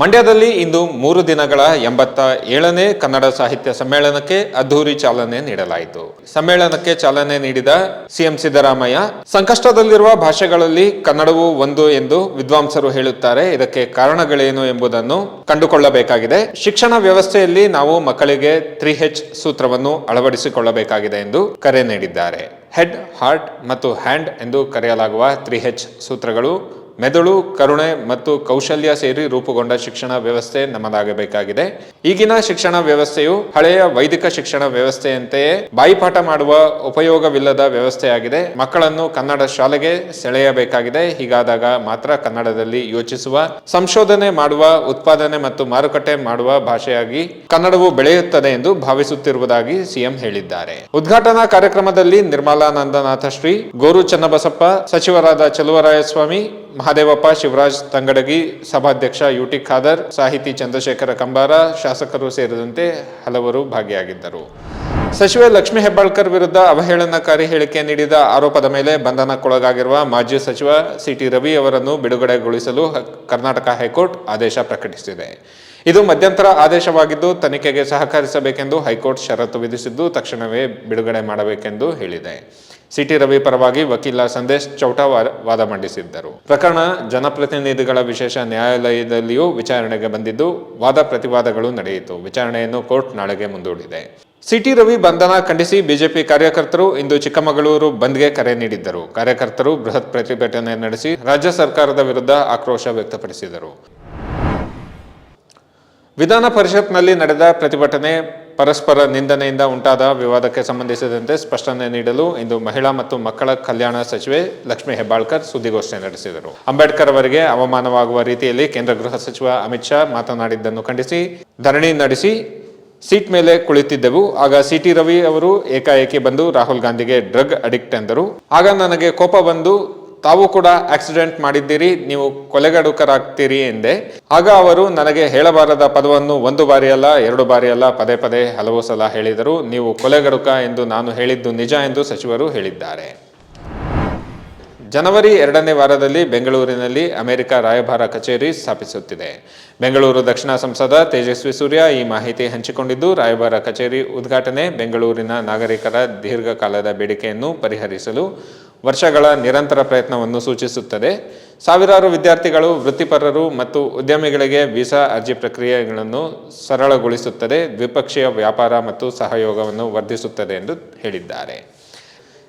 ಮಂಡ್ಯದಲ್ಲಿ ಇಂದು ಮೂರು ದಿನಗಳ ಎಂಬತ್ತ ಏಳನೇ ಕನ್ನಡ ಸಾಹಿತ್ಯ ಸಮ್ಮೇಳನಕ್ಕೆ ಅದ್ದೂರಿ ಚಾಲನೆ ನೀಡಲಾಯಿತು. ಸಮ್ಮೇಳನಕ್ಕೆ ಚಾಲನೆ ನೀಡಿದ ಸಿಎಂ ಸಿದ್ದರಾಮಯ್ಯ, ಸಂಕಷ್ಟದಲ್ಲಿರುವ ಭಾಷೆಗಳಲ್ಲಿ ಕನ್ನಡವೂ ಒಂದು ಎಂದು ವಿದ್ವಾಂಸರು ಹೇಳುತ್ತಾರೆ. ಇದಕ್ಕೆ ಕಾರಣಗಳೇನು ಎಂಬುದನ್ನು ಕಂಡುಕೊಳ್ಳಬೇಕಾಗಿದೆ. ಶಿಕ್ಷಣ ವ್ಯವಸ್ಥೆಯಲ್ಲಿ ನಾವು ಮಕ್ಕಳಿಗೆ ತ್ರೀ ಹೆಚ್ ಸೂತ್ರವನ್ನು ಅಳವಡಿಸಿಕೊಳ್ಳಬೇಕಾಗಿದೆ ಎಂದು ಕರೆ ನೀಡಿದ್ದಾರೆ. ಹೆಡ್, ಹಾರ್ಟ್ ಮತ್ತು ಹ್ಯಾಂಡ್ ಎಂದು ಕರೆಯಲಾಗುವ ತ್ರೀ ಹೆಚ್ ಸೂತ್ರಗಳು ಮೆದುಳು, ಕರುಣೆ ಮತ್ತು ಕೌಶಲ್ಯ ಸೇರಿ ರೂಪುಗೊಂಡ ಶಿಕ್ಷಣ ವ್ಯವಸ್ಥೆ ನಮ್ಮದಾಗಬೇಕಾಗಿದೆ. ಈಗಿನ ಶಿಕ್ಷಣ ವ್ಯವಸ್ಥೆಯು ಹಳೆಯ ವೈದಿಕ ಶಿಕ್ಷಣ ವ್ಯವಸ್ಥೆಯಂತೆಯೇ ಬಾಯಿಪಾಠ ಮಾಡುವ ಉಪಯೋಗವಿಲ್ಲದ ವ್ಯವಸ್ಥೆಯಾಗಿದೆ. ಮಕ್ಕಳನ್ನು ಕನ್ನಡ ಶಾಲೆಗೆ ಸೆಳೆಯಬೇಕಾಗಿದೆ. ಹೀಗಾದಾಗ ಮಾತ್ರ ಕನ್ನಡದಲ್ಲಿ ಯೋಚಿಸುವ, ಸಂಶೋಧನೆ ಮಾಡುವ, ಉತ್ಪಾದನೆ ಮತ್ತು ಮಾರುಕಟ್ಟೆ ಮಾಡುವ ಭಾಷೆಯಾಗಿ ಕನ್ನಡವು ಬೆಳೆಯುತ್ತದೆ ಎಂದು ಭಾವಿಸುತ್ತಿರುವುದಾಗಿ ಸಿಎಂ ಹೇಳಿದ್ದಾರೆ. ಉದ್ಘಾಟನಾ ಕಾರ್ಯಕ್ರಮದಲ್ಲಿ ನಿರ್ಮಲಾನಂದನಾಥ ಶ್ರೀ, ಗೋರು ಚನ್ನಬಸಪ್ಪ, ಸಚಿವರಾದ ಚಲುವರಾಯಸ್ವಾಮಿ ಮಹಾದೇವಪ್ಪ ಶಿವರಾಜ್ ತಂಗಡಗಿ ಸಭಾಧ್ಯಕ್ಷ ಯುಟಿ ಖಾದರ್ ಸಾಹಿತಿ ಚಂದ್ರಶೇಖರ ಕಂಬಾರ ಶಾಸಕರು ಸೇರಿದಂತೆ ಹಲವರು ಭಾಗಿಯಾಗಿದ್ದರು. ಸಚಿವೆ ಲಕ್ಷ್ಮಿ ಹೆಬ್ಬಾಳ್ಕರ್ ವಿರುದ್ಧ ಅವಹೇಳನಕಾರಿ ಹೇಳಿಕೆ ನೀಡಿದ ಆರೋಪದ ಮೇಲೆ ಬಂಧನಕ್ಕೊಳಗಾಗಿರುವ ಮಾಜಿ ಸಚಿವ ಸಿಟಿ ರವಿ ಅವರನ್ನು ಬಿಡುಗಡೆಗೊಳಿಸಲು ಕರ್ನಾಟಕ ಹೈಕೋರ್ಟ್ ಆದೇಶ ಪ್ರಕಟಿಸಿದೆ. ಇದು ಮಧ್ಯಂತರ ಆದೇಶವಾಗಿದ್ದು, ತನಿಖೆಗೆ ಸಹಕರಿಸಬೇಕೆಂದು ಹೈಕೋರ್ಟ್ ಷರತ್ತು ವಿಧಿಸಿದ್ದು, ತಕ್ಷಣವೇ ಬಿಡುಗಡೆ ಮಾಡಬೇಕೆಂದು ಹೇಳಿದೆ. ಸಿಟಿ ರವಿ ಪರವಾಗಿ ವಕೀಲ ಸಂದೇಶ್ ಚೌಟಾ ವಾದ ಮಂಡಿಸಿದ್ದರು. ಪ್ರಕರಣ ಜನಪ್ರತಿನಿಧಿಗಳ ವಿಶೇಷ ನ್ಯಾಯಾಲಯದಲ್ಲಿಯೂ ವಿಚಾರಣೆಗೆ ಬಂದಿದ್ದು, ವಾದ ಪ್ರತಿವಾದಗಳು ನಡೆಯಿತು. ವಿಚಾರಣೆಯನ್ನು ಕೋರ್ಟ್ ನಾಳೆಗೆ ಮುಂದೂಡಿದೆ. ಸಿಟಿ ರವಿ ಬಂಧನ ಖಂಡಿಸಿ ಬಿಜೆಪಿ ಕಾರ್ಯಕರ್ತರು ಇಂದು ಚಿಕ್ಕಮಗಳೂರು ಬಂದ್ಗೆ ಕರೆ ನೀಡಿದ್ದರು. ಕಾರ್ಯಕರ್ತರು ಬೃಹತ್ ಪ್ರತಿಭಟನೆ ನಡೆಸಿ ರಾಜ್ಯ ಸರ್ಕಾರದ ವಿರುದ್ಧ ಆಕ್ರೋಶ ವ್ಯಕ್ತಪಡಿಸಿದರು. ವಿಧಾನ ಪರಿಷತ್ನಲ್ಲಿ ನಡೆದ ಪ್ರತಿಭಟನೆ ಪರಸ್ಪರ ನಿಂದನೆಯಿಂದ ಉಂಟಾದ ವಿವಾದಕ್ಕೆ ಸಂಬಂಧಿಸಿದಂತೆ ಸ್ಪಷ್ಟನೆ ನೀಡಲು ಇಂದು ಮಹಿಳಾ ಮತ್ತು ಮಕ್ಕಳ ಕಲ್ಯಾಣ ಸಚಿವೆ ಲಕ್ಷ್ಮೀ ಹೆಬ್ಬಾಳ್ಕರ್ ಸುದ್ದಿಗೋಷ್ಠಿ ನಡೆಸಿದರು. ಅಂಬೇಡ್ಕರ್ ಅವರಿಗೆ ಅವಮಾನವಾಗುವ ರೀತಿಯಲ್ಲಿ ಕೇಂದ್ರ ಗೃಹ ಸಚಿವ ಅಮಿತ್ ಶಾ ಮಾತನಾಡಿದ್ದನ್ನು ಖಂಡಿಸಿ, ಧರಣಿ ನಡೆಸಿ ಸೀಟ್ ಮೇಲೆ ಕುಳಿತಿದ್ದೆವು. ಆಗ ಸಿ ಟಿ ರವಿ ಅವರು ಏಕಾಏಕಿ ಬಂದು ರಾಹುಲ್ ಗಾಂಧಿಗೆ ಡ್ರಗ್ ಅಡಿಕ್ಟ್ ಎಂದರು. ಆಗ ನನಗೆ ಕೋಪ ಬಂದು, ತಾವು ಕೂಡ ಆಕ್ಸಿಡೆಂಟ್ ಮಾಡಿದ್ದೀರಿ, ನೀವು ಕೊಲೆಗಡುಕರಾಗ್ತೀರಿ ಎಂದೆ. ಆಗ ಅವರು ನನಗೆ ಹೇಳಬಾರದ ಪದವನ್ನು ಒಂದು ಬಾರಿ ಅಲ್ಲ, ಎರಡು ಬಾರಿ ಅಲ್ಲ, ಪದೇ ಪದೇ ಹಲವು ಸಲ ಹೇಳಿದರು. ನೀವು ಕೊಲೆಗಡುಕ ಎಂದು ನಾನು ಹೇಳಿದ್ದು ನಿಜ ಎಂದು ಸಚಿವರು ಹೇಳಿದ್ದಾರೆ. ಜನವರಿ ಎರಡನೇ ವಾರದಲ್ಲಿ ಬೆಂಗಳೂರಿನಲ್ಲಿ ಅಮೆರಿಕ ರಾಯಭಾರ ಕಚೇರಿ ಸ್ಥಾಪಿಸುತ್ತಿದೆ. ಬೆಂಗಳೂರು ದಕ್ಷಿಣ ಸಂಸದ ತೇಜಸ್ವಿ ಸೂರ್ಯ ಈ ಮಾಹಿತಿ ಹಂಚಿಕೊಂಡಿದ್ದು, ರಾಯಭಾರ ಕಚೇರಿ ಉದ್ಘಾಟನೆ ಬೆಂಗಳೂರಿನ ನಾಗರಿಕರ ದೀರ್ಘಕಾಲದ ಬೇಡಿಕೆಯನ್ನು ಪರಿಹರಿಸಲು ವರ್ಷಗಳ ನಿರಂತರ ಪ್ರಯತ್ನವನ್ನು ಸೂಚಿಸುತ್ತದೆ. ಸಾವಿರಾರು ವಿದ್ಯಾರ್ಥಿಗಳು, ವೃತ್ತಿಪರರು ಮತ್ತು ಉದ್ಯಮಿಗಳಿಗೆ ವೀಸಾ ಅರ್ಜಿ ಪ್ರಕ್ರಿಯೆಗಳನ್ನು ಸರಳಗೊಳಿಸುತ್ತದೆ. ದ್ವಿಪಕ್ಷೀಯ ವ್ಯಾಪಾರ ಮತ್ತು ಸಹಯೋಗವನ್ನು ವರ್ಧಿಸುತ್ತದೆ ಎಂದು ಹೇಳಿದ್ದಾರೆ.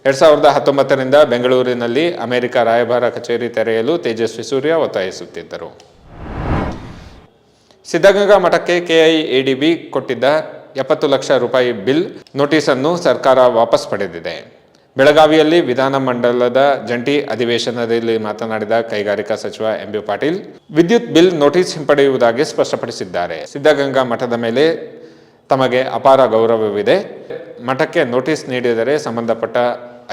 ಎರಡ್ ಸಾವಿರದ ಹತ್ತೊಂಬತ್ತರಿಂದ ಬೆಂಗಳೂರಿನಲ್ಲಿ ಅಮೆರಿಕ ರಾಯಭಾರ ಕಚೇರಿ ತೆರೆಯಲು ತೇಜಸ್ವಿ ಸೂರ್ಯ ಒತ್ತಾಯಿಸುತ್ತಿದ್ದರು. ಸಿದ್ಧಗಂಗಾ ಮಠಕ್ಕೆ ಕೆಐಎಡಿಬಿ ಕೊಟ್ಟಿದ್ದ ಎಪ್ಪತ್ತು ಲಕ್ಷ ರೂಪಾಯಿ ಬಿಲ್ ನೋಟಿಸ್ ಅನ್ನು ಸರ್ಕಾರ ವಾಪಸ್ ಪಡೆದಿದೆ. ಬೆಳಗಾವಿಯಲ್ಲಿ ವಿಧಾನಮಂಡಲದ ಜಂಟಿ ಅಧಿವೇಶನದಲ್ಲಿ ಮಾತನಾಡಿದ ಕೈಗಾರಿಕಾ ಸಚಿವ ಎಂಬಿ ಪಾಟೀಲ್, ವಿದ್ಯುತ್ ಬಿಲ್ ನೋಟಿಸ್ ಹಿಂಪಡೆಯುವುದಾಗಿ ಸ್ಪಷ್ಟಪಡಿಸಿದ್ದಾರೆ. ಸಿದ್ಧಗಂಗಾ ಮಠದ ಮೇಲೆ ತಮಗೆ ಅಪಾರ ಗೌರವವಿದೆ. ಮಠಕ್ಕೆ ನೋಟಿಸ್ ನೀಡಿದರೆ ಸಂಬಂಧಪಟ್ಟ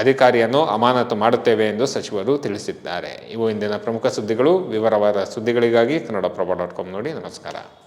ಅಧಿಕಾರಿಯನ್ನು ಅಮಾನತು ಮಾಡುತ್ತೇವೆ ಎಂದು ಸಚಿವರು ತಿಳಿಸಿದ್ದಾರೆ. ಇವು ಇಂದಿನ ಪ್ರಮುಖ ಸುದ್ದಿಗಳು. ವಿವರವಾದ ಸುದ್ದಿಗಳಿಗಾಗಿ ಕನ್ನಡಪ್ರಭ ಡಾಟ್ ಕಾಮ್ ನೋಡಿ ನಮಸ್ಕಾರ.